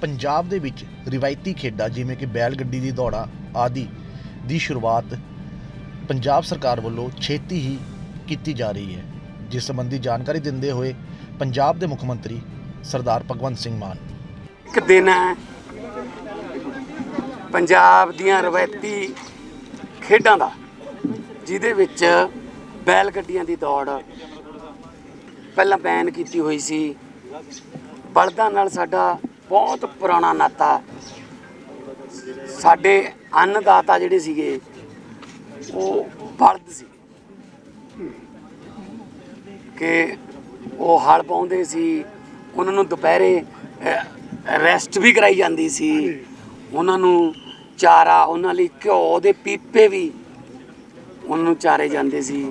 ਪੰਜਾਬ ਦੇ ਵਿੱਚ ਰਿਵਾਇਤੀ ਖੇਡਾਂ ਜਿਵੇਂ ਕਿ ਬੈਲ ਗੱਡੀ ਦੀ ਦੌੜਾ ਆਦਿ ਦੀ ਸ਼ੁਰੂਆਤ ਪੰਜਾਬ ਸਰਕਾਰ ਵੱਲੋਂ ਛੇਤੀ ਹੀ ਕੀਤੀ ਜਾ ਰਹੀ ਹੈ, ਜਿਸ ਸੰਬੰਧੀ ਜਾਣਕਾਰੀ ਦਿੰਦੇ ਹੋਏ ਪੰਜਾਬ ਦੇ ਮੁੱਖ ਮੰਤਰੀ ਸਰਦਾਰ ਭਗਵੰਤ ਸਿੰਘ ਮਾਨ। ਇੱਕ ਦਿਨ ਹੈ, ਪੰਜਾਬ ਦੀਆਂ ਰਵਾਇਤੀ ਖੇਡਾਂ ਦਾ, ਜਿਹਦੇ ਵਿੱਚ ਬੈਲ ਗੱਡੀਆਂ ਦੀ ਦੌੜ ਪਹਿਲਾਂ ਬੈਨ ਕੀਤੀ ਹੋਈ ਸੀ। ਬਲਦਾਂ ਨਾਲ ਸਾਡਾ ਬਹੁਤ ਪੁਰਾਣਾ ਨਾਤਾ। ਸਾਡੇ ਅੰਨਦਾਤਾ ਜਿਹੜੇ ਸੀਗੇ, ਉਹ ਬਲਦ ਸੀ। ਕਿ ਉਹ ਹਲ ਪਾਉਂਦੇ ਸੀ, ਉਹਨਾਂ ਨੂੰ ਦੁਪਹਿਰੇ ਰੈਸਟ ਵੀ ਕਰਾਈ ਜਾਂਦੀ ਸੀ। ਉਹਨਾਂ ਨੂੰ ਚਾਰਾ, ਉਹਨਾਂ ਲਈ ਘਿਓ ਦੇ ਪੀਪੇ ਵੀ ਉਹਨਾਂ ਨੂੰ ਚਾਰੇ ਜਾਂਦੇ ਸੀ।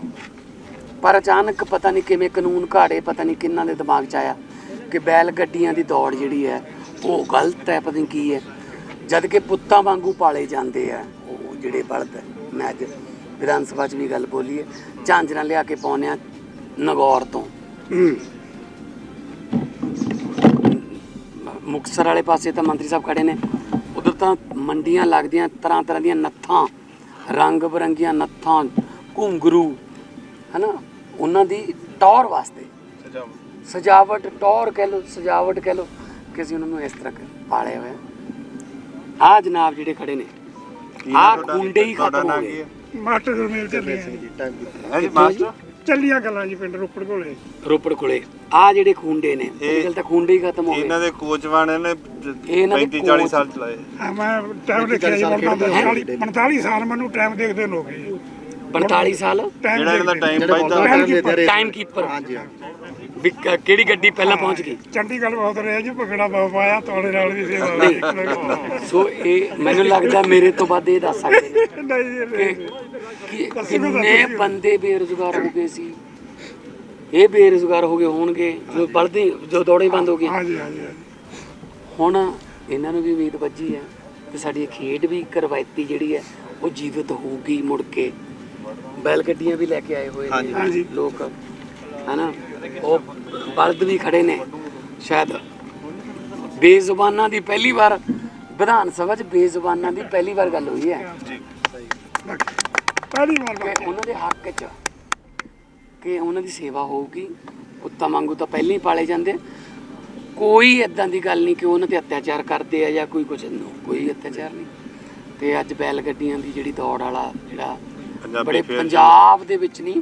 ਪਰ ਅਚਾਨਕ ਪਤਾ ਨਹੀਂ ਕਿਵੇਂ ਕਾਨੂੰਨ ਘਾੜੇ, ਪਤਾ ਨਹੀਂ ਕਿੰਨਾਂ ਦੇ ਦਿਮਾਗ 'ਚ ਆਇਆ। ਕਿ ਬੈਲ ਗੱਡੀਆਂ ਦੀ ਦੌੜ ਜਿਹੜੀ ਹੈ ਉਹ ਗਲਤ ਹੈ ਪਤਾ ਨਹੀਂ ਕੀ ਹੈ। ਜਦ ਕਿ ਪੁੱਤਾਂ ਵਾਂਗੂ ਪਾਲੇ ਜਾਂਦੇ ਆ ਉਹ ਜਿਹੜੇ ਬਲਦ ਮੈਂ ਅੱਜ ਵਿਧਾਨ ਸਭਾ 'ਚ ਵੀ ਗੱਲ ਬੋਲੀ ਹੈ। ਝਾਂਜਰਾਂ ਲਿਆ ਕੇ ਪਾਉਂਦੇ ਆ ਨਗੌਰ ਤੋਂ। ਮੁਕਤਸਰ ਵਾਲੇ ਪਾਸੇ ਤਾਂ ਮੰਤਰੀ ਸਾਹਿਬ ਖੜੇ ਨੇ। ਉਧਰ ਤਾਂ ਮੰਡੀਆਂ ਲੱਗਦੀਆਂ ਤਰ੍ਹਾਂ ਤਰ੍ਹਾਂ ਦੀਆਂ ਨੱਥਾਂ ਰੰਗ ਬਰੰਗੀਆਂ ਨੱਥਾਂ ਘੁੰਗਰੂ ਹਨਾ? ਉਹਨਾਂ ਦੀ ਟੌਰ ਵਾਸਤੇ। ਸਜਾਵਟ ਟੌਰ ਕਹਿ ਲੋ ਸਜਾਵਟ ਕਹਿ ਲੋ ਕਿ ਅਸੀਂ ਉਹਨਾਂ ਨੂੰ ਇਸ ਤਰ੍ਹਾਂ ਪਾਲੇ ਹੋਏ ਆ ਜਨਾਬ ਜਿਹੜੇ ਖੜੇ ਨੇ। ਆ ਖੁੰਡੇ ਹੀ ਖਤਮ ਹੋ ਗਏ। ਮਾਸਟਰ ਗੁਰਮੇਲ ਚੱਲੀਆਂ ਹਾਂਜੀ ਮਾਸਟਰ? ਚੱਲੀਆਂ ਗੱਲਾਂ ਜੀ ਪਿੰਡ ਰੋਪੜ ਕੋਲੇ। ਰੋਪੜ ਕੋਲੇ। ਆ ਜਿਹੜੇ ਖੁੰਡੇ ਨੇ ਇਹ- ਇਹ ਤਾਂ ਖੁੰਡੇ ਹੀ ਖਤਮ ਹੋ ਗਏ। ਇਹਨਾਂ ਦੇ ਕੋਚਵਾਨ ਨੇ ਇਹਨਾਂ ਦੇ 35 40 ਕੋਚ- ਸਾਲ ਚਲਾਏ। ਆ ਮੈਂ ਟਾਈਮ ਦੇਖਿਆ ਜੀ ਮੁੰਡਾ 40 45 ਸਾਲ ਮੈਨੂੰ ਟਾਈਮ ਦੇਖਦੇ ਗਏ 45 ਸਾਲ? ਜਿਹੜਾ ਇਹਨਾਂ ਦਾ ਟਾਈਮ ਪਾਈਦਾ ਟਾਈਮ ਟਾਈਮ ਕੀਪਰ। ਵੀ ਕ- ਕਿਹੜੀ ਗੱਡੀ ਪਹਿਲਾਂ ਪਹੁੰਚ ਗਈ? ਚੰਡੀਗੜ੍ਹ ਬਹੁਤ ਰਿਹਾ ਜੀ ਭਗੜਾ ਬਹੁਤ ਪਾਇਆ ਤੁਹਾਡੇ ਨਾਲ ਵੀ ਸੇਵਾ ਹੋਈ। ਸੋ ਇਹ ਮੈਨੂੰ ਲੱਗਦਾ ਮੇਰੇ ਤੋਂ ਵੱਧ ਇਹ ਦੱਸ ਸਕਦੇ ਨੇ ਨਹੀਂ ਜੀ, ਕਿ ਕਿੰਨੇ ਬੰਦੇ ਬੇਰੁਜ਼ਗਾਰ ਹੋ ਗਏ ਸੀ? ਇਹ ਬੇਰੁਜ਼ਗਾਰ ਹੋ ਗਏ ਹੋਣਗੇ ਜੋ ਬਲਦੇ ਜੋ ਦੌੜੇ ਬੰਦ ਹੋ ਗਏ। ਹਾਂਜੀ ਹਾਂਜੀ ਹਾਂਜੀ। ਹੁਣ ਇਹਨਾਂ ਨੂੰ ਵੀ ਉਮੀਦ ਵੱਜੀ ਹੈ ਕਿ ਸਾਡੀ ਖੇਡ ਵੀ ਇੱਕ ਰਵਾਇਤੀ ਜਿਹੜੀ ਹੈ ਉਹ ਜੀਵਿਤ ਹੋਊਗੀ ਮੁੜ ਕੇ। ਬੈਲ ਗੱਡੀਆਂ ਵੀ ਲੈ ਕੇ ਆਏ ਹੋਏ ਨੇ ਹਾਂਜੀ। ਲੋਕ ਹਨਾ? ਉਹ ਬਲਦ ਵੀ ਖੜੇ ਨੇ। ਸ਼ਾਇਦ ਬੇਜ਼ੁਬਾਨਾਂ ਦੀ ਪਹਿਲੀ ਵਾਰ ਵਿਧਾਨ ਸਭਾ 'ਚ ਬੇਜ਼ੁਬਾਨਾਂ ਦੀ ਪਹਿਲੀ ਵਾਰ ਗੱਲ ਹੋਈ ਹੈ। ਪਹਿਲੀ ਵਾਰ ਕਿ ਉਹਨਾਂ ਦੇ ਹੱਕ 'ਚ ਕਿ ਉਹਨਾਂ ਦੀ ਸੇਵਾ ਹੋਊਗੀ ਪੁੱਤਾਂ ਵਾਂਗੂ ਤਾਂ ਪਹਿਲਾਂ ਹੀ ਪਾਲੇ ਜਾਂਦੇ। ਕੋਈ ਇਦਾਂ ਦੀ ਗੱਲ ਨਹੀਂ ਕਿ ਉਹਨਾਂ ਤੇ ਅਤਿਆਚਾਰ ਕਰਦੇ ਆ ਜਾਂ ਕੋਈ ਕੁਝ ਨੂੰ ਕੋਈ ਅਤਿਆਚਾਰ ਨਹੀਂ। ਤੇ ਅੱਜ ਬੈਲ ਗੱਡੀਆਂ ਦੀ ਜਿਹੜੀ ਦੌੜ ਵਾਲਾ ਜਿਹੜਾ ਬੜੇ ਪੰਜਾਬ ਦੇ ਵਿੱਚ ਨਹੀਂ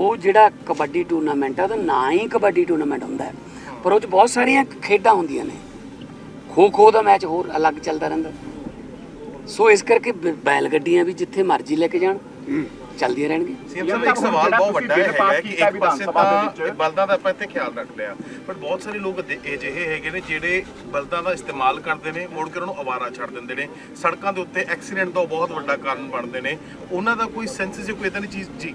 ਉਹ ਜਿਹੜਾ ਕਬੱਡੀ ਟੂਰਨਾਮੈਂਟ ਆ, ਉਹਦਾ ਨਾਂ ਹੀ ਕਬੱਡੀ ਟੂਰਨਾਮੈਂਟ ਹੁੰਦਾ ਹੈ। ਪਰ ਉਹ ਚ ਬਹੁਤ ਸਾਰੀਆਂ ਖੇਡਾਂ ਹੁੰਦੀਆਂ ਨੇ। ਖੋ ਖੋ ਦਾ ਮੈਚ ਹੋਰ ਅਲੱਗ ਚੱਲਦਾ ਰਹਿੰਦਾ। ਸੋ ਇਸ ਕਰਕੇ ਬੈਲ ਗੱਡੀਆਂ ਵੀ ਜਿੱਥੇ ਮਰਜ਼ੀ ਲੈ ਕੇ ਜਾਣ, ਚੱਲਦੀਆਂ ਰਹਿਣਗੀਆਂ। ਸੀਐਮ ਸਾਹਿਬ, ਇੱਕ ਸਵਾਲ ਬਹੁਤ ਵੱਡਾ ਹੈਗਾ ਕਿ ਇੱਕ ਪਾਸੇ ਤਾਂ ਬਲਦਾਂ ਦਾ ਆਪਾਂ ਇੱਥੇ ਖਿਆਲ ਰੱਖਦੇ ਆ ਪਰ ਬਹੁਤ ਸਾਰੇ ਲੋਕ ਅਜਿਹੇ ਹੈਗੇ ਨੇ ਜਿਹੜੇ ਬਲਦਾਂ ਦਾ ਇਸਤੇਮਾਲ ਕਰਦੇ ਨੇ, ਮੁੜ ਕੇ ਉਹਨੂੰ ਨੂੰ ਅਵਾਰਾ ਛੱਡ ਦਿੰਦੇ ਨੇ। ਸੜਕਾਂ ਦੇ ਉੱਤੇ ਐਕਸੀਡੈਂਟ ਦਾ ਬਹੁਤ ਵੱਡਾ ਕਾਰਨ ਬਣਦੇ ਨੇ। ਉਹਨਾਂ ਦਾ ਕੋਈ ਸੈਂਸ ਕੋਈ ਇਦਾਂ ਦੀ ਚੀਜ਼, ਜੀ।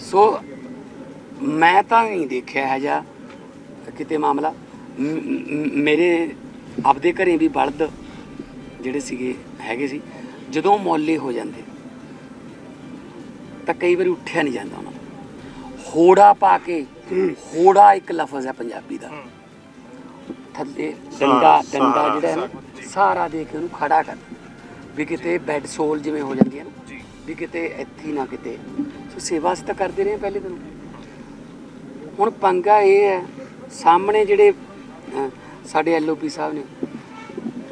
ਸੋ ਮੈਂ ਤਾਂ ਨਹੀਂ ਦੇਖਿਆ ਹੈ ਜਾਂ ਕਿਤੇ ਮਾਮਲਾ। ਮੇਰੇ ਆਪਦੇ ਘਰੇ ਵੀ ਬਲਦ ਜਿਹੜੇ ਸੀਗੇ ਹੈਗੇ ਸੀ ਜਦੋਂ ਮੌਲੇ ਹੋ ਜਾਂਦੇ ਤਾਂ ਕਈ ਵਾਰੀ ਉੱਠਿਆ ਨਹੀਂ ਜਾਂਦਾ ਉਹਨਾਂ ਹੋੜਾ ਪਾ ਕੇ ਹੋੜਾ ਇੱਕ ਲਫ਼ਜ਼ ਹੈ ਪੰਜਾਬੀ ਦਾ। ਥੱਲੇ ਡੰਡਾ ਡੰਡਾ ਜਿਹੜਾ ਹੈ ਨਾ ਸਾਰਾ ਦੇ ਕੇ ਉਹਨੂੰ ਖੜਾ ਕਰ ਵੀ ਕਿਤੇ ਬੈੱਡ ਸੋਲ ਜਿਵੇਂ ਹੋ ਜਾਂਦੀ ਹੈ ਨਾ ਵੀ ਕਿਤੇ ਇੱਥੇ ਨਾ ਕਿਤੇ। ਸੋ ਸੇਵਾ ਅਸੀਂ ਤਾਂ ਕਰਦੇ ਰਹੇ ਪਹਿਲੇ ਦਿਨ। ਹੁਣ ਪੰਗਾ ਇਹ ਹੈ ਸਾਹਮਣੇ ਜਿਹੜੇ ਸਾਡੇ ਐਲਓਪੀ ਸਾਹਿਬ ਨੇ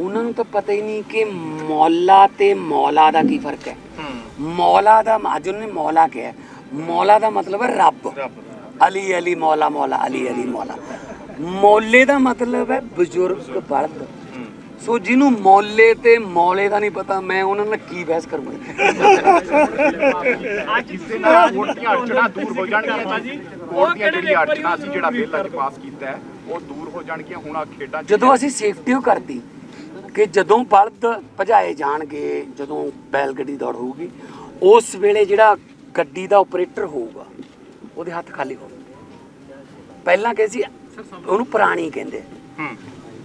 ਉਹਨਾਂ ਨੂੰ ਤਾਂ ਪਤਾ ਹੀ ਨਹੀਂ ਕਿ ਮੌਲਾ ਤੇ ਮੌਲਾ ਦਾ ਕੀ ਫ਼ਰਕ ਹੈ। ਮੌਲਾ ਦਾ ਅੱਜ ਉਹਨੇ ਮੌਲਾ ਕਿਹਾ ਮੌਲਾ ਦਾ ਮਤਲਬ ਹੈ ਰੱਬ। ਅਲੀ ਅਲੀ ਮੌਲਾ ਮੌਲਾ ਅਲੀ ਅਲੀ ਮੌਲਾ। ਮੌਲੇ ਦਾ ਮਤਲਬ ਹੈ ਬਜ਼ੁਰਗ ਬਲਦ। ਸੋ ਜਿਹਨੂੰ ਮੌਲੇ ਤੇ ਮੌਲੇ ਦਾ ਨਹੀਂ ਪਤਾ ਮੈਂ ਉਹਨਾਂ ਨਾਲ ਕੀ ਬਹਿਸ ਕਰੂੰਗਾ? ਅੱਜ ਇਸ ਦੇ ਨਾਲ ਵੋਟ ਦੀਆਂ ਅੜਚਣਾ ਦੂਰ ਹੋ ਜਾਣਗੀਆਂ ਜੀ ਵੋਟ ਦੀਆਂ ਜਿਹੜੀਆਂ ਅੜਚਣਾ ਸੀ ਜਿਹੜਾ ਬਿੱਲ ਅੱਜ ਪਾਸ ਕੀਤਾ ਹੈ ਉਹ ਦੂਰ ਹੋ ਜਾਣਗੀਆਂ ਹੁਣ ਆ ਖੇਡਾਂ 'ਚ ਜਦੋਂ ਅਸੀਂ ਸੇਫਟੀ ਉਹ ਕਰਤੀ ਕਿ ਜਦੋਂ ਬਲਦ ਭਜਾਏ ਜਾਣਗੇ ਜਦੋਂ ਬੈਲ ਗੱਡੀ ਦੌੜ ਹੋਊਗੀ ਉਸ ਵੇਲੇ ਜਿਹੜਾ ਗੱਡੀ ਦਾ ਆਪਰੇਟਰ ਹੋਊਗਾ ਉਹਦੇ ਹੱਥ ਖਾਲੀ ਹੋਣਗੇ ਪਹਿਲਾਂ ਕਹਿੰਦੇ ਸੀ ਉਹਨੂੰ ਪੁਰਾਣੀ ਕਹਿੰਦੇ।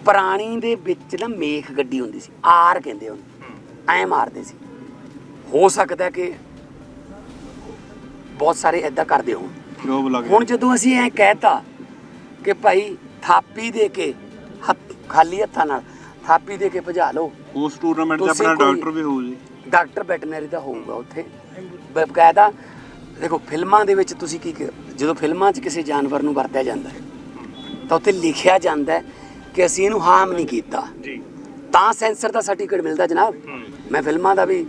ਪੁਰਾਣੀ ਦੇ ਵਿੱਚ ਨਾ ਮੇਖ ਗੱਡੀ ਹੁੰਦੀ ਸੀ ਆਰ ਕਹਿੰਦੇ ਉਹਨੂੰ। ਐ ਮਾਰਦੇ ਸੀ। ਹੋ ਸਕਦਾ ਕਿ ਬਹੁਤ ਸਾਰੇ ਐਦਾਂ ਕਰਦੇ ਹੋਣ। ਜੋਬ ਲੱਗ ਹੁਣ ਜਦੋਂ ਅਸੀਂ ਐ ਕਹਿਤਾ ਕਿ ਭਾਈ ਥਾਪੀ ਦੇ ਕੇ ਹੱਥ ਖਾਲੀ ਹੱਥਾਂ ਨਾਲ ਥਾਪੀ ਦੇ ਕੇ ਭਜਾ ਲਓ। ਉਸ ਟੂਰਨਾਮੈਂਟ ਤੁਸੀਂ ਆਪਣਾ ਡਾਕਟਰ ਵੀ ਹੋਊ ਜੀ। ਡਾਕਟਰ ਵੈਟਰਨਰੀ ਦਾ ਹੋਊਗਾ ਉੱਥੇ। ਬਕਾਇਦਾ ਦੇਖੋ ਫਿਲਮਾਂ ਦੇ ਵਿੱਚ ਤੁਸੀਂ ਕੀ ਜਦੋਂ ਫਿਲਮਾਂ 'ਚ ਕਿਸੇ ਜਾਨਵਰ ਨੂੰ ਵਰਤਿਆ ਜਾਂਦਾ ਹੈ ਤਾਂ ਉੱਥੇ ਲਿਖਿਆ ਜਾਂਦਾ ਹੈ ਕਿ ਅਸੀਂ ਇਹਨੂੰ ਹਾਰਮ ਨਹੀਂ ਕੀਤਾ। ਜੀ। ਤਾਂ ਸੈਂਸਰ ਦਾ ਸਰਟੀਫਿਕੇਟ ਮਿਲਦਾ ਜਨਾਬ। ਮੈਂ ਫਿਲਮਾਂ ਦਾ ਵੀ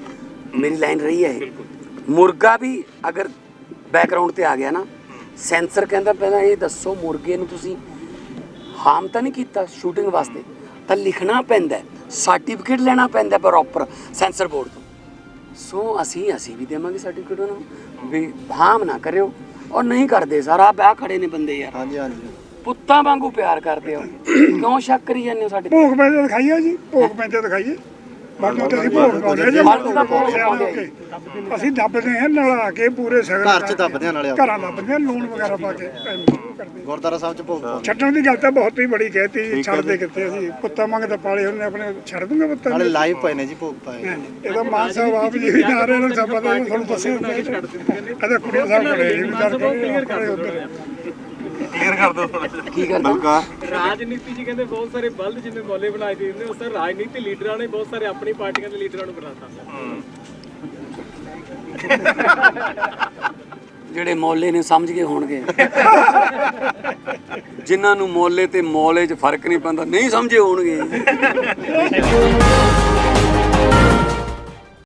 ਮੇਰੀ ਲਾਈਨ ਰਹੀ ਹੈ ਇਹ। ਮੁਰਗਾ ਵੀ ਅਗਰ ਬੈਕਗ੍ਰਾਉਂਡ ਤੇ ਆ ਗਿਆ ਨਾ ਸੈਂਸਰ ਕਹਿੰਦਾ ਪਹਿਲਾਂ ਇਹ ਦੱਸੋ ਮੁਰਗੇ ਨੂੰ ਤੁਸੀਂ ਹਾਰਮ ਤਾਂ ਨਹੀਂ ਕੀਤਾ ਸ਼ੂਟਿੰਗ ਵਾਸਤੇ? ਤਾਂ ਲਿਖਣਾ ਪੈਂਦਾ ਸਰਟੀਫਿਕੇਟ ਲੈਣਾ ਪੈਂਦਾ ਪ੍ਰੋਪਰ ਸੈਂਸਰ ਬੋਰਡ ਤੋਂ। ਸੋ ਅਸੀਂ ਅਸੀਂ ਵੀ ਦੇਵਾਂਗੇ ਸਰਟੀਫਿਕੇਟ ਉਹਨਾਂ ਨੂੰ ਵੀ ਹਾਰਮ ਨਾ ਕਰਿਓ। ਔਰ ਨਹੀਂ ਕਰਦੇ ਸਾਰਾ ਵਿਆਹ ਖੜੇ ਨੇ ਬੰਦੇ ਯਾਰ। ਹਾਂਜੀ ਹਾਂਜੀ। ਪੁੱਤਾਂ ਵਾਂਗੂ ਪਿਆਰ ਕਰਦੇ ਹੋ। ਕਿਉਂ ਸ਼ੱਕ ਕਰੀ ਜਾਂਦੇ ਹੋ ਸਾਡੇ ਤੇ? ਭੋਗ ਪੈਂਦੇ ਦਿਖਾਈਏ ਜੀ ਭੋਗ ਪੈਂਦੇ ਦਿਖਾਈਏ। ਬਾਕੀ ਤੇ ਅਸੀਂ ਭੋਗ ਪਾਉਂਦੇ ਜੀ ਬਲਦ ਦਾ ਭੋਗ ਪਾਉਂਦੇ ਜੀ। ਅਸੀਂ ਦੱਬਦੇ ਹਾਂ ਨਲਾ ਕੇ ਪੂਰੇ ਸਗਨ ਘਰ 'ਚ ਦੱਬਦੇ ਹਾਂ ਨਾਲੇ ਆਪਾਂ। ਘਰਾਂ ਦੱਬਦੇ ਹਾਂ ਲੂਣ ਵਗੈਰਾ ਪਾ ਕੇ ਐਵੇਂ ਕਰਦੇ ਗੁਰਦੁਆਰਾ ਸਾਹਿਬ 'ਚ ਭੋਗ ਪਾਉਂਦੇ ਛੱਡਣ ਦੀ ਗੱਲ ਤਾਂ ਬਹੁਤ ਹੀ ਬੜੀ ਕਹਿਤੀ ਛੱਡਦੇ ਕਿੱਥੇ ਅਸੀਂ ਕੁੱਤਾ ਮੰਗਦਾ ਪਾਲੇ ਉਹਨੇ ਆਪਣੇ ਛੱਡ ਦੂੰਗੇ ਪੁੱਤਾਂ ਨਾਲੇ ਨੂੰ? ਲਾਈਵ ਪਏ ਨੇ ਜੀ ਭੋਗ ਪਾਏ। ਇਹਦਾ ਮਾਨ ਸਾਹਿਬ ਆਪ ਜੀ ਵੀ ਜਾ ਰਹੇ ਨੇ ਸਭ ਪਤਾ ਤੁਹਾਨੂੰ ਦੱਸਿਆ ਇਹਦਾ ਕੁੜੀ ਸਾਹਿਬ ਕੋਲੇ ਇਹ ਵੀ ਕਰ ਉਧਰ ਕਲੀਅਰ ਕਰ ਦਿਓ ਕੀ ਕਰਦਾ ਬਲਕਾਰ ਰਾਜਨੀਤੀ ਜੀ ਕਹਿੰਦੇ ਬਹੁਤ ਸਾਰੇ ਬਲਦ ਜਿਵੇਂ ਮੌਲੇ ਬਣਾਏ ਦੇ ਨੇ ਉਸ ਰਾਜਨੀਤੀ ਲੀਡਰਾਂ ਨੇ ਬਹੁਤ ਸਾਰੇ ਆਪਣੀ ਪਾਰਟੀਆਂ ਦੇ ਲੀਡਰਾਂ ਨੂੰ ਬਣਾਤਾ। ਜਿਹੜੇ ਮੌਲੇ ਨੇ ਸਮਝ ਗਏ ਹੋਣਗੇ। ਜਿਨ੍ਹਾਂ ਨੂੰ ਮੌਲੇ ਤੇ ਮੌਲੇ 'ਚ ਫ਼ਰਕ ਨਹੀਂ ਪੈਂਦਾ ਨਹੀਂ ਸਮਝੇ ਹੋਣਗੇ।